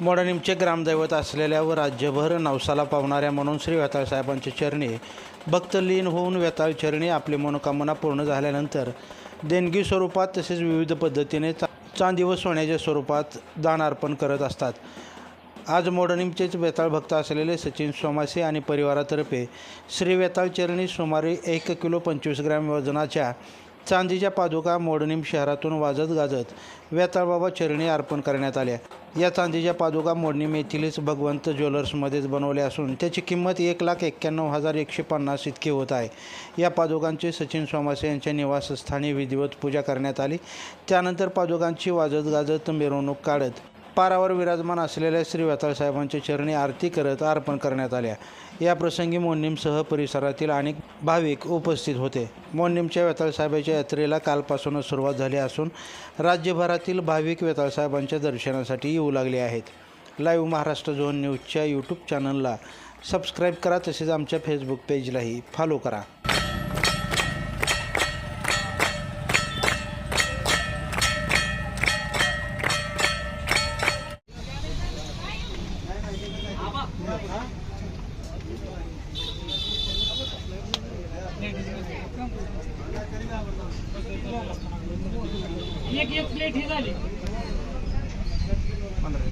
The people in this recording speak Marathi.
मोडानिमचे ग्रामदैवत असलेल्या व राज्यभर नवसाला पावणाऱ्या म्हणून श्री वेताळ साहेबांच्या चरणी भक्त लीन होऊन वेताळ चरणी आपली मनोकामना पूर्ण झाल्यानंतर देणगी स्वरूपात तसेच विविध पद्धतीने चा चांदी व सोन्याच्या स्वरूपात दान अर्पण करत असतात. आज मोडणीमचेच वेताळ भक्त असलेले सचिन सोमासे आणि परिवारातर्फे श्री वेताळ चरणी सुमारे एक किलो पंचवीस ग्रॅम वजनाच्या चांदीच्या पादुका मोडणीम शहरातून वाजत गाजत व्याताळबाबा चरणी अर्पण करण्यात आल्या. या चांदीच्या पादुका मोडणीम येथीलच भगवंत ज्वेलर्समध्येच बनवल्या असून त्याची किंमत एक लाख एक्क्याण्णव हजार एकशे पन्नास इतकी होत आहे. या पादुकांची सचिन सोमासे यांच्या निवासस्थानी विधिवत पूजा करण्यात आली. त्यानंतर पादुकांची वाजत गाजत मिरवणूक काढत पारावर विराजमान असलेल्या श्री साहेबांच्या चरणी आरती करत अर्पण करण्यात आल्या या प्रसंगी मोन्नीमसह परिसरातील अनेक भाविक उपस्थित होते. मोन्नीमच्या वेताळसाहेबाच्या यात्रेला कालपासूनच सुरुवात झाली असून राज्यभरातील भाविक वेताळसाहेबांच्या दर्शनासाठी येऊ लागले आहेत. लाईव्ह महाराष्ट्र झोन न्यूजच्या यूट्यूब चॅनलला सबस्क्राईब करा तसेच आमच्या फेसबुक पेजलाही फॉलो करा. एक एक प्लेट ही झाली.